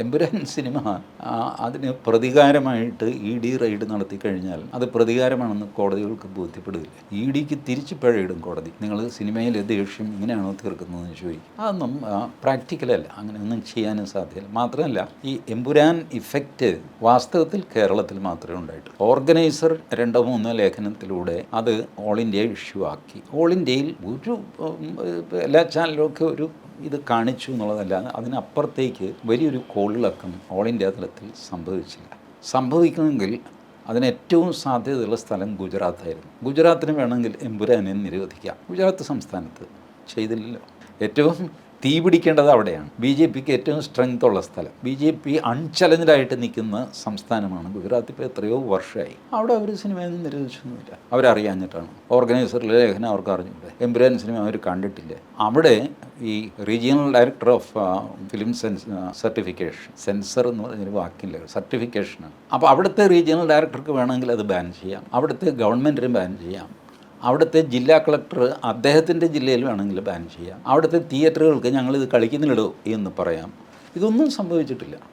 Empuraan cinema അതിന് പ്രതികാരമായിട്ട് E D raid നടത്തി കഴിഞ്ഞാൽ അത് പ്രതികാരമാണെന്ന് കോടതികൾക്ക് ബോധ്യപ്പെടുകയില്ല. ഇ ഡിക്ക് തിരിച്ച് പിഴയിടും കോടതി. നിങ്ങൾ സിനിമയിലെ ദേഷ്യം ഇങ്ങനെയാണോ തീർക്കുന്നതെന്ന് ചോദിക്കും. അതൊന്നും പ്രാക്ടിക്കലല്ല. അങ്ങനെയൊന്നും ചെയ്യാനും സാധ്യമല്ല മാത്രമല്ല ഈ എമ്പുരാൻ ഇഫക്റ്റ് വാസ്തവത്തിൽ കേരളത്തിൽ മാത്രമേ ഉണ്ടായിട്ടുള്ളൂ ഓർഗനൈസർ രണ്ടോ മൂന്നോ ലേഖനത്തിലൂടെ അത് ഓൾ ഇന്ത്യ ഇഷ്യൂ ആക്കി. ഓൾ ഇന്ത്യയിൽ ഒരു എല്ലാ ചാനലും ഒക്കെ ഒരു ഇത് കാണിച്ചു എന്നുള്ളതല്ലാതെ അതിനപ്പുറത്തേക്ക് വലിയൊരു കോളിളക്കം ഓൾ ഇന്ത്യ തലത്തിൽ സംഭവിച്ചില്ല. സംഭവിക്കുമെങ്കിൽ അതിന് ഏറ്റവും സാധ്യതയുള്ള സ്ഥലം ഗുജറാത്തായിരുന്നു ഗുജറാത്തിന് വേണമെങ്കിൽ എമ്പുരാനെ നിരോധിക്കാം. ഗുജറാത്ത് സംസ്ഥാനത്ത് ചെയ്തില്ലല്ലോ. ഏറ്റവും തീ പിടിക്കേണ്ടത് അവിടെയാണ്. ബി ജെ പിക്ക് ഏറ്റവും സ്ട്രെങ്ത് ഉള്ള സ്ഥലം. ബി ജെ പി അൺചലഞ്ചായിട്ട് നിൽക്കുന്ന സംസ്ഥാനമാണ്. ഗുജറാത്ത് ഇപ്പോൾ എത്രയോ വർഷമായി. അവിടെ അവർ സിനിമയൊന്നും നിരോധിച്ചൊന്നുമില്ല. അവരറിയാഞ്ഞിട്ടാണ്. ഓർഗനൈസറിലെ ലേഖനം അവർക്ക് അറിഞ്ഞില്ല എംബ്രിയൻ സിനിമ അവർ കണ്ടിട്ടില്ല. അവിടെ ഈ regional director of film censor certification censor എന്ന് പറഞ്ഞൊരു വാക്കില്ല? സർട്ടിഫിക്കേഷനാണ് അപ്പോൾ അവിടുത്തെ റീജിയണൽ ഡയറക്ടർക്ക് വേണമെങ്കിൽ അത് ബാൻ ചെയ്യാം. അവിടുത്തെ ഗവൺമെന്റിനും ബാൻ ചെയ്യാം. അവിടുത്തെ ജില്ലാ കളക്ടർ അദ്ദേഹത്തിന്റെ ജില്ലയിൽ വേണമെങ്കിൽ ബാൻ ചെയ്യാം. അവിടുത്തെ തിയേറ്ററുകൾക്ക് ഞങ്ങളിത് കളിക്കുന്നില്ലടോ എന്ന് പറയാം. ഇതൊന്നും സംഭവിച്ചിട്ടില്ല.